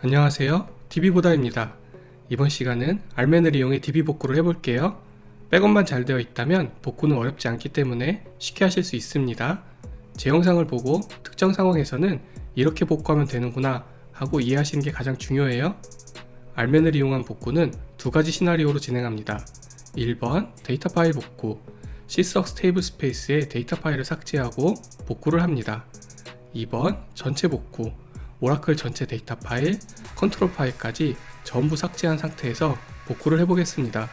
안녕하세요. DB보다입니다. 이번 시간은 알맨을 이용해 DB 복구를 해볼게요. 백업만 잘 되어 있다면 복구는 어렵지 않기 때문에 쉽게 하실 수 있습니다. 제 영상을 보고 특정 상황에서는 이렇게 복구하면 되는구나 하고 이해하시는 게 가장 중요해요. 알맨을 이용한 복구는 두 가지 시나리오로 진행합니다. 1번 데이터 파일 복구 시스럭 스 테이블 스페이스에 데이터 파일을 삭제하고 복구를 합니다. 2번 전체 복구 오라클 전체 데이터 파일, 컨트롤 파일까지 전부 삭제한 상태에서 복구를 해보겠습니다.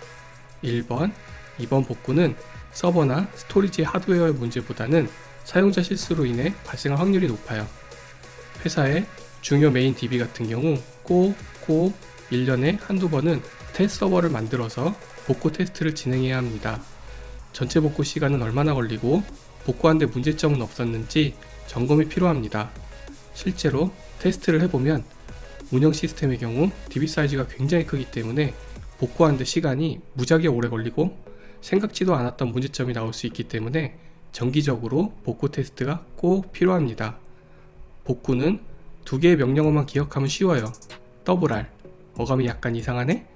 1번, 2번 복구는 서버나 스토리지 하드웨어의 문제보다는 사용자 실수로 인해 발생할 확률이 높아요. 회사의 중요 메인 DB 같은 경우 꼭, 꼭 1년에 한두 번은 테스트 서버를 만들어서 복구 테스트를 진행해야 합니다. 전체 복구 시간은 얼마나 걸리고 복구하는데 문제점은 없었는지 점검이 필요합니다. 실제로 테스트를 해보면 운영 시스템의 경우 DB 사이즈가 굉장히 크기 때문에 복구하는데 시간이 무지하게 오래 걸리고 생각지도 않았던 문제점이 나올 수 있기 때문에 정기적으로 복구 테스트가 꼭 필요합니다. 복구는 두 개의 명령어만 기억하면 쉬워요. 더블 R 어감이 약간 이상하네?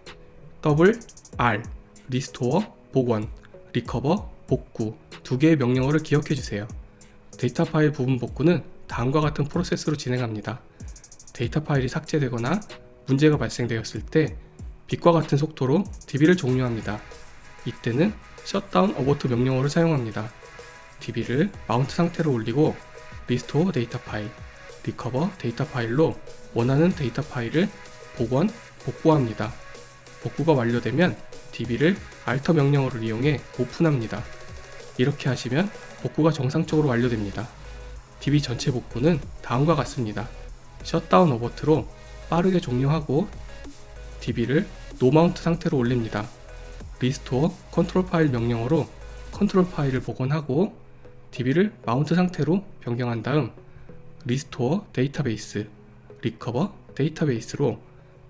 더블 R 리스토어 복원 리커버 복구 두 개의 명령어를 기억해 주세요. 데이터 파일 부분 복구는 다음과 같은 프로세스로 진행합니다. 데이터 파일이 삭제되거나 문제가 발생되었을 때 빛과 같은 속도로 DB를 종료합니다. 이때는 셧다운 어버트 명령어를 사용합니다. DB를 마운트 상태로 올리고 리스토어 데이터 파일, 리커버 데이터 파일로 원하는 데이터 파일을 복원, 복구합니다. 복구가 완료되면 DB를 알터 명령어를 이용해 오픈합니다. 이렇게 하시면 복구가 정상적으로 완료됩니다. DB 전체 복구는 다음과 같습니다. 셧다운 어버트로 빠르게 종료하고 DB를 노마운트 상태로 올립니다. 리스토어 컨트롤 파일 명령어로 컨트롤 파일을 복원하고 DB를 마운트 상태로 변경한 다음 리스토어 데이터베이스, 리커버 데이터베이스로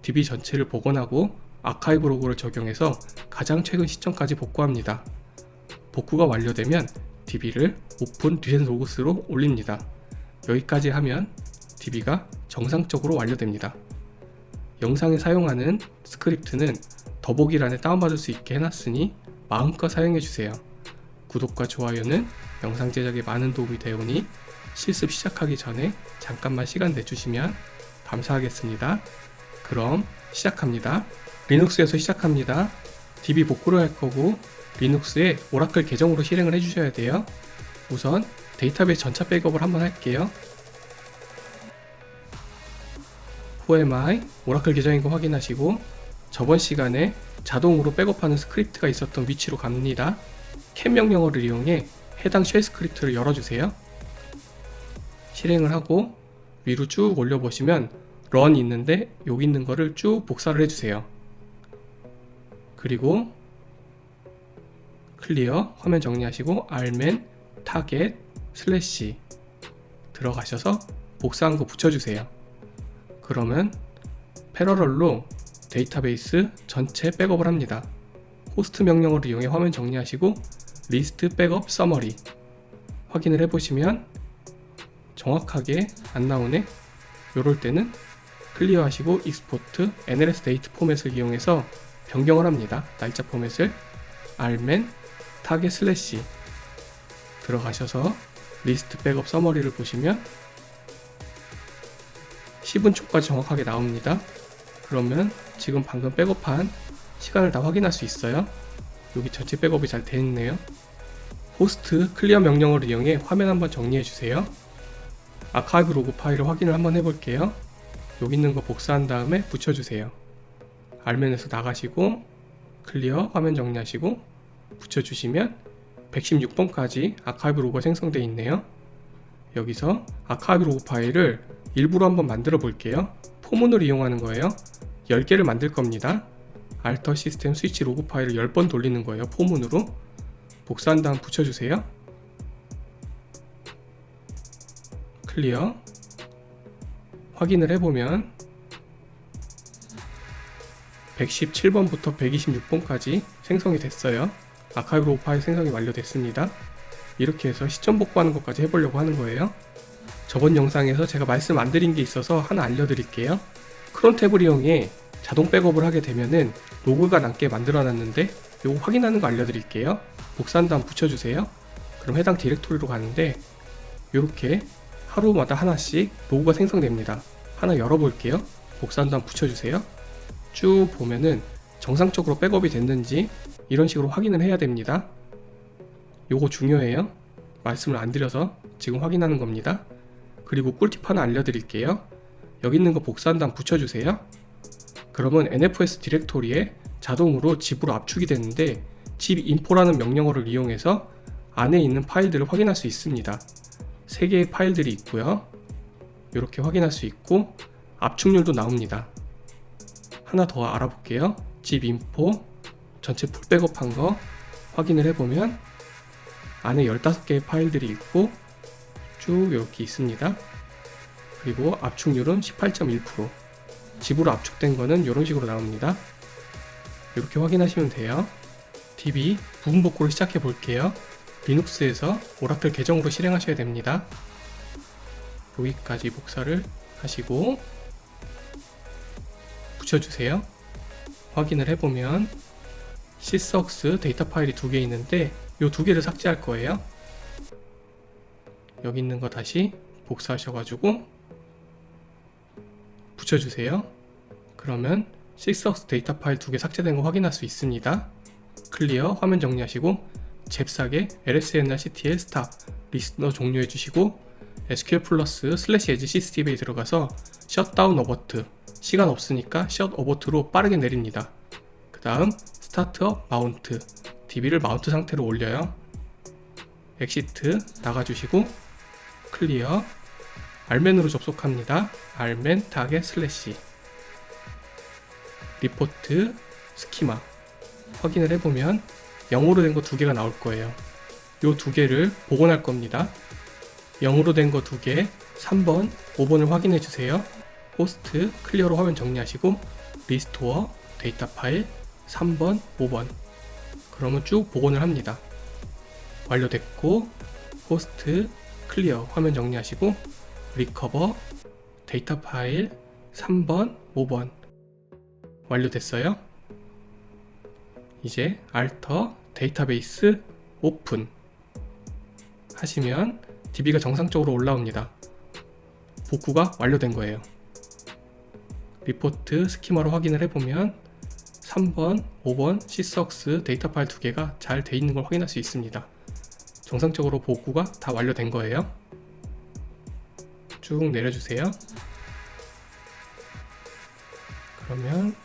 DB 전체를 복원하고 아카이브 로그를 적용해서 가장 최근 시점까지 복구합니다. 복구가 완료되면 DB를 오픈 리센 로그스로 올립니다. 여기까지 하면 DB가 정상적으로 완료됩니다. 영상에 사용하는 스크립트는 더보기란에 다운받을 수 있게 해놨으니 마음껏 사용해주세요. 구독과 좋아요는 영상 제작에 많은 도움이 되오니 실습 시작하기 전에 잠깐만 시간 내주시면 감사하겠습니다. 그럼 시작합니다. 리눅스에서 시작합니다. DB 복구를 할 거고 리눅스에 오라클 계정으로 실행을 해주셔야 돼요. 우선 데이터베이스 전차 백업을 한번 할게요. Whoami 오라클 계정인 거 확인하시고 저번 시간에 자동으로 백업하는 스크립트가 있었던 위치로 갑니다. 캔 명령어를 이용해 해당 쉘 스크립트를 열어주세요. 실행을 하고 위로 쭉 올려보시면 run 있는데 여기 있는 거를 쭉 복사를 해주세요. 그리고 클리어 화면 정리하시고 알맨 타겟 슬래시 들어가셔서 복사한 거 붙여주세요. 그러면 패러럴로 데이터베이스 전체 백업을 합니다. 호스트 명령어를 이용해 화면 정리하시고 리스트 백업 서머리 확인을 해보시면 정확하게 안 나오네. 요럴 때는 클리어 하시고 익스포트 NLS 데이트 포맷을 이용해서 변경을 합니다. 날짜 포맷을 알맨 타겟 슬래시 들어가셔서 리스트 백업 서머리를 보시면 10분 초까지 정확하게 나옵니다. 그러면 지금 방금 백업한 시간을 다 확인할 수 있어요. 여기 전체 백업이 잘 되어 있네요. 호스트 클리어 명령어를 이용해 화면 한번 정리해 주세요. 아카이브 로그 파일을 확인을 한번 해볼게요. 여기 있는 거 복사한 다음에 붙여주세요. 알맨에서 나가시고 클리어 화면 정리하시고 붙여주시면 116번까지 아카이브 로그가 생성되어 있네요. 여기서 아카이브 로그 파일을 일부러 한번 만들어 볼게요. 포문을 이용하는 거예요. 10개를 만들 겁니다. 알터 시스템 스위치 로그 파일을 10번 돌리는 거예요. 포문으로. 복사한 다음 붙여주세요. 클리어. 확인을 해보면 117번부터 126번까지 생성이 됐어요. 아카이브 로그 파일 생성이 완료됐습니다. 이렇게 해서 시점 복구하는 것까지 해보려고 하는 거예요. 저번 영상에서 제가 말씀 안 드린 게 있어서 하나 알려드릴게요. 크론탭을 이용해 자동 백업을 하게 되면은 로그가 남게 만들어 놨는데 요거 확인하는 거 알려드릴게요. 복사한 다음 붙여주세요. 그럼 해당 디렉토리로 가는데 이렇게 하루마다 하나씩 로고가 생성됩니다. 하나 열어볼게요. 복사한 다음 붙여주세요. 쭉 보면은 정상적으로 백업이 됐는지 이런 식으로 확인을 해야 됩니다. 요거 중요해요. 말씀을 안 드려서 지금 확인하는 겁니다. 그리고 꿀팁 하나 알려드릴게요. 여기 있는 거 복사한 다음 붙여주세요. 그러면 NFS 디렉토리에 자동으로 집으로 압축이 되는데 집 인포라는 명령어를 이용해서 안에 있는 파일들을 확인할 수 있습니다. 세 개의 파일들이 있고요. 이렇게 확인할 수 있고 압축률도 나옵니다. 하나 더 알아볼게요. 집 인포 전체 풀 백업한 거 확인을 해보면 안에 15개의 파일들이 있고 쭉 이렇게 있습니다. 그리고 압축률은 18.1% 집으로 압축된 거는 이런 식으로 나옵니다. 이렇게 확인하시면 돼요. DB 부분 복구를 시작해 볼게요. 리눅스에서 오라클 계정으로 실행하셔야 됩니다. 여기까지 복사를 하시고 붙여주세요. 확인을 해보면 sysox 데이터 파일이 두 개 있는데 이두 개를 삭제할 거예요. 여기 있는 거 다시 복사하셔가지고 붙여주세요. 그러면 sysox 데이터 파일 두 개 삭제된 거 확인할 수 있습니다. 클리어 화면 정리하시고 잽싸게 lsnrctl 스탑 리스너 종료해 주시고 SQL 플러스 슬래시 에지 시스템에 들어가서 셧다운 어버트 시간 없으니까 셧 어버트로 빠르게 내립니다. 그 다음 스타트업 마운트 DB를 마운트 상태로 올려요. 엑시트 나가주시고 클리어 알맨으로 접속합니다. 알맨 타겟 슬래시 리포트 스키마 확인을 해보면 0으로 된 거 두 개가 나올 거예요. 요 두 개를 복원할 겁니다. 0으로 된 거 두 개, 3번, 5번을 확인해 주세요. 호스트 클리어로 화면 정리하시고 리스토어 데이터 파일 3번, 5번. 그러면 쭉 복원을 합니다. 완료됐고 호스트 클리어 화면 정리하시고 리커버 데이터 파일 3번, 5번 완료됐어요. 이제 알터 데이터베이스 오픈 하시면 DB가 정상적으로 올라옵니다. 복구가 완료된 거예요. 리포트 스키마로 확인을 해보면 3번, 5번 시석스 데이터 파일 두 개가 잘 돼 있는 걸 확인할 수 있습니다. 정상적으로 복구가 다 완료된 거예요. 쭉 내려주세요. 그러면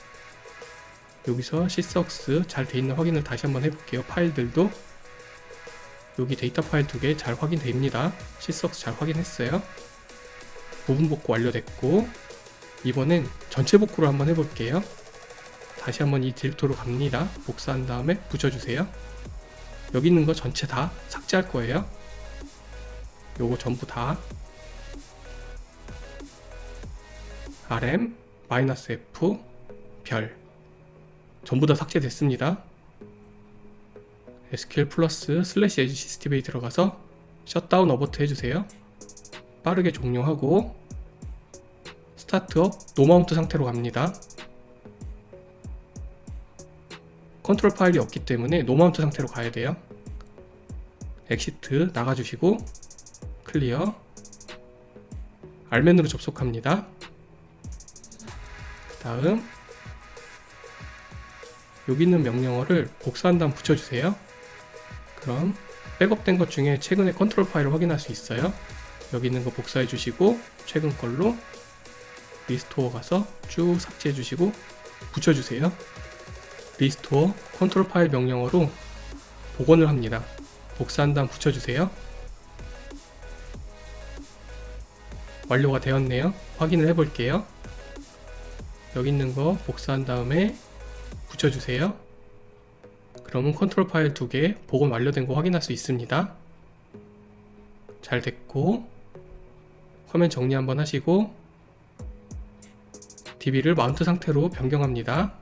여기서 sysox 잘돼 있는 확인을 다시 한번 해볼게요. 파일들도 여기 데이터 파일 두 개 잘 확인됩니다. sysox 잘 확인했어요. 부분 복구 완료됐고 이번엔 전체 복구를 한번 해볼게요. 다시 한번 이 디렉토로 갑니다. 복사한 다음에 붙여주세요. 여기 있는 거 전체 다 삭제할 거예요. 요거 전부 다 rm -f 별 전부 다 삭제됐습니다. SQL 플러스 슬래시 에지 시스템에 들어가서 셧다운 어버트 해주세요. 빠르게 종료하고 스타트업 노마운트 상태로 갑니다. 컨트롤 파일이 없기 때문에 노마운트 상태로 가야 돼요. 엑시트 나가주시고 클리어 알맨으로 접속합니다. 다음 여기 있는 명령어를 복사한 다음 붙여주세요. 그럼 백업된 것 중에 최근에 컨트롤 파일을 확인할 수 있어요. 여기 있는 거 복사해 주시고 최근 걸로 리스토어 가서 쭉 삭제해 주시고 붙여주세요. 리스토어 컨트롤 파일 명령어로 복원을 합니다. 복사한 다음 붙여주세요. 완료가 되었네요. 확인을 해볼게요. 여기 있는 거 복사한 다음에 붙여주세요. 그러면 컨트롤 파일 두 개 복원 완료된 거 확인할 수 있습니다. 잘 됐고 화면 정리 한번 하시고 DB를 마운트 상태로 변경합니다.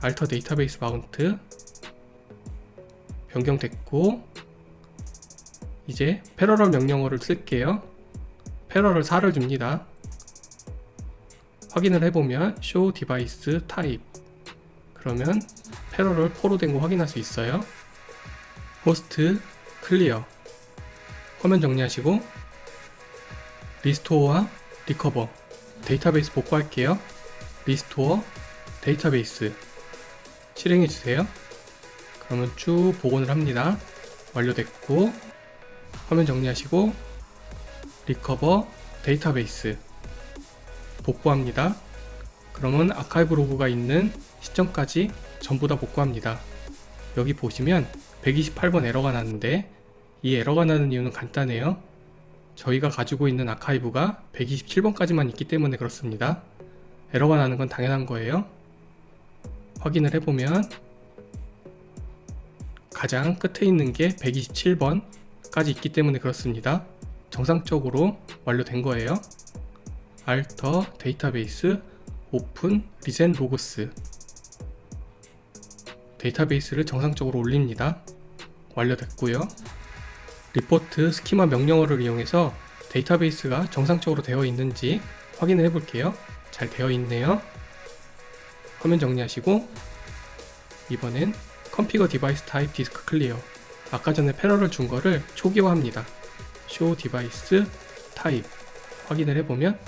알터 데이터베이스 마운트 변경됐고 이제 패러럴 명령어를 쓸게요. 패러럴 4를 줍니다. 확인을 해보면 show device type 그러면 패러럴 4로 된 거 확인할 수 있어요. 호스트 클리어 화면 정리하시고 리스토어와 리커버 데이터베이스 복구할게요. 리스토어 데이터베이스 실행해 주세요. 그러면 쭉 복원을 합니다. 완료됐고 화면 정리하시고 리커버 데이터베이스 복구합니다. 그러면 아카이브 로그가 있는 시점까지 전부 다 복구합니다. 여기 보시면 128번 에러가 나는데 이 에러가 나는 이유는 간단해요. 저희가 가지고 있는 아카이브가 127번까지만 있기 때문에 그렇습니다. 에러가 나는 건 당연한 거예요. 확인을 해보면 가장 끝에 있는 게 127번까지 있기 때문에 그렇습니다. 정상적으로 완료된 거예요. 알터 데이터베이스 오픈 리젠 로그스 데이터베이스를 정상적으로 올립니다. 완료됐고요. 리포트 스키마 명령어를 이용해서 데이터베이스가 정상적으로 되어 있는지 확인을 해 볼게요. 잘 되어 있네요. 화면 정리하시고 이번엔 컴피거 디바이스 타입 디스크 클리어 아까 전에 패러를 준 거를 초기화합니다. show device type 확인을 해보면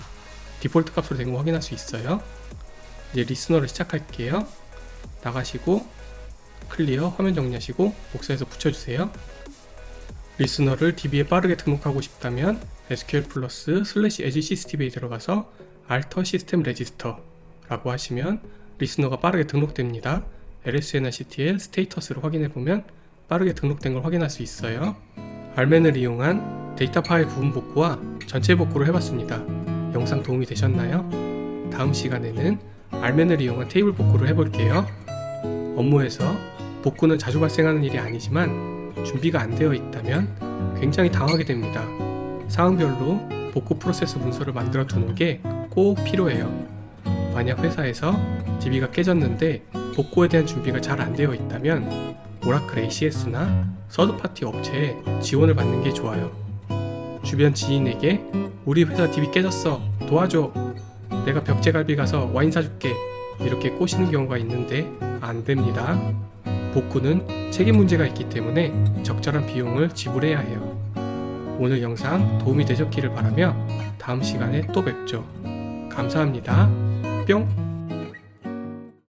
디폴트 값으로 된 거 확인할 수 있어요. 이제 리스너를 시작할게요. 나가시고 클리어 화면 정리하시고 복사해서 붙여주세요. 리스너를 DB에 빠르게 등록하고 싶다면 SQL 플러스 슬래시 에지 시스템에 들어가서 alter system register 라고 하시면 리스너가 빠르게 등록됩니다. LSNRCTL 스테이터스를 확인해보면 빠르게 등록된 걸 확인할 수 있어요. 알맨을 이용한 데이터 파일 부분 복구와 전체 복구를 해봤습니다. 영상 도움이 되셨나요? 다음 시간에는 알맨을 이용한 테이블 복구를 해볼게요. 업무에서 복구는 자주 발생하는 일이 아니지만 준비가 안 되어 있다면 굉장히 당하게 됩니다. 상황별로 복구 프로세스 문서를 만들어 두는 게 꼭 필요해요. 만약 회사에서 DB가 깨졌는데 복구에 대한 준비가 잘 안 되어 있다면 오라클 ACS나 서드파티 업체에 지원을 받는 게 좋아요. 주변 지인에게 우리 회사 DB 깨졌어 도와줘 내가 벽제갈비 가서 와인 사줄게 이렇게 꼬시는 경우가 있는데 안 됩니다. 복구는 책임 문제가 있기 때문에 적절한 비용을 지불해야 해요. 오늘 영상 도움이 되셨기를 바라며 다음 시간에 또 뵙죠. 감사합니다. 뿅!